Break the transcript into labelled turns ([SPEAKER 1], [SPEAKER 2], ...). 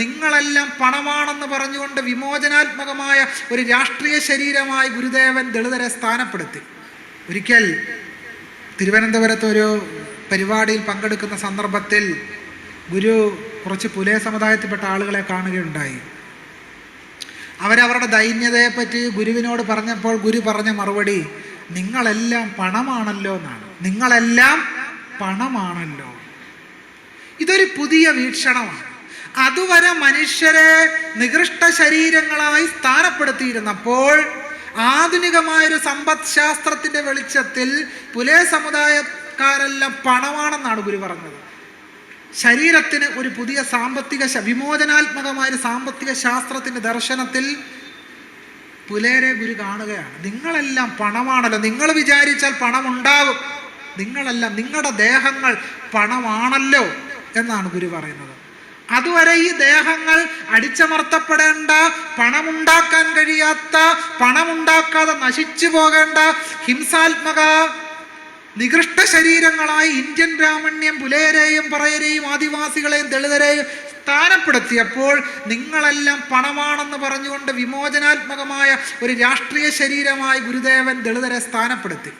[SPEAKER 1] നിങ്ങളെല്ലാം പണമാണെന്ന് പറഞ്ഞുകൊണ്ട് വിമോചനാത്മകമായ ഒരു രാഷ്ട്രീയ ശരീരമായി ഗുരുദേവൻ ദളിതരെ സ്ഥാനപ്പെടുത്തി. ഒരിക്കൽ തിരുവനന്തപുരത്ത് ഒരു പരിപാടിയിൽ പങ്കെടുക്കുന്ന സന്ദർഭത്തിൽ ഗുരു കുറച്ച് പുലയ സമുദായത്തിൽപ്പെട്ട ആളുകളെ കാണുകയുണ്ടായി. അവരവരുടെ ദൈന്യതയെപ്പറ്റി ഗുരുവിനോട് പറഞ്ഞപ്പോൾ ഗുരു പറഞ്ഞ മറുപടി നിങ്ങളെല്ലാം പണമാണല്ലോ എന്നാണ്. നിങ്ങളെല്ലാം പണമാണല്ലോ. ഇതൊരു പുതിയ വീക്ഷണമാണ്. അതുവരെ മനുഷ്യരെ നികൃഷ്ട ശരീരങ്ങളായി സ്ഥാനപ്പെടുത്തിയിരുന്നപ്പോൾ ആധുനികമായൊരു സമ്പദ് ശാസ്ത്രത്തിന്റെ വെളിച്ചത്തിൽ പുലേ സമുദായക്കാരെല്ലാം പണമാണെന്നാണ് ഗുരു പറഞ്ഞത്. ശരീരത്തിന് ഒരു പുതിയ സാമ്പത്തിക വിമോചനാത്മകമായൊരു സാമ്പത്തിക ശാസ്ത്രത്തിന്റെ ദർശനത്തിൽ പുലേരെ ഗുരു കാണുകയാണ്. നിങ്ങളെല്ലാം പണമാണല്ലോ. നിങ്ങൾ വിചാരിച്ചാൽ പണമുണ്ടാകും നിങ്ങളെല്ലാം നിങ്ങളുടെ ദേഹങ്ങൾ പണമാണല്ലോ എന്നാണ് ഗുരു പറയുന്നത്. അതുവരെ ഈ ദേഹങ്ങൾ അടിച്ചമർത്തപ്പെടേണ്ട പണമുണ്ടാക്കാൻ കഴിയാത്ത പണമുണ്ടാക്കാതെ നശിച്ചു പോകേണ്ട ഹിംസാത്മക നികൃഷ്ട ശരീരങ്ങളായി ഇന്ത്യൻ ബ്രാഹ്മണ്യം പുലയരെയും പറയരെയും ആദിവാസികളെയും ദളിതരെയും സ്ഥാനപ്പെടുത്തിയപ്പോൾ നിങ്ങളെല്ലാം പണമാണെന്ന് പറഞ്ഞുകൊണ്ട് വിമോചനാത്മകമായ ഒരു രാഷ്ട്രീയ ശരീരമായി ഗുരുദേവൻ ദളിതരെ സ്ഥാനപ്പെടുത്തി.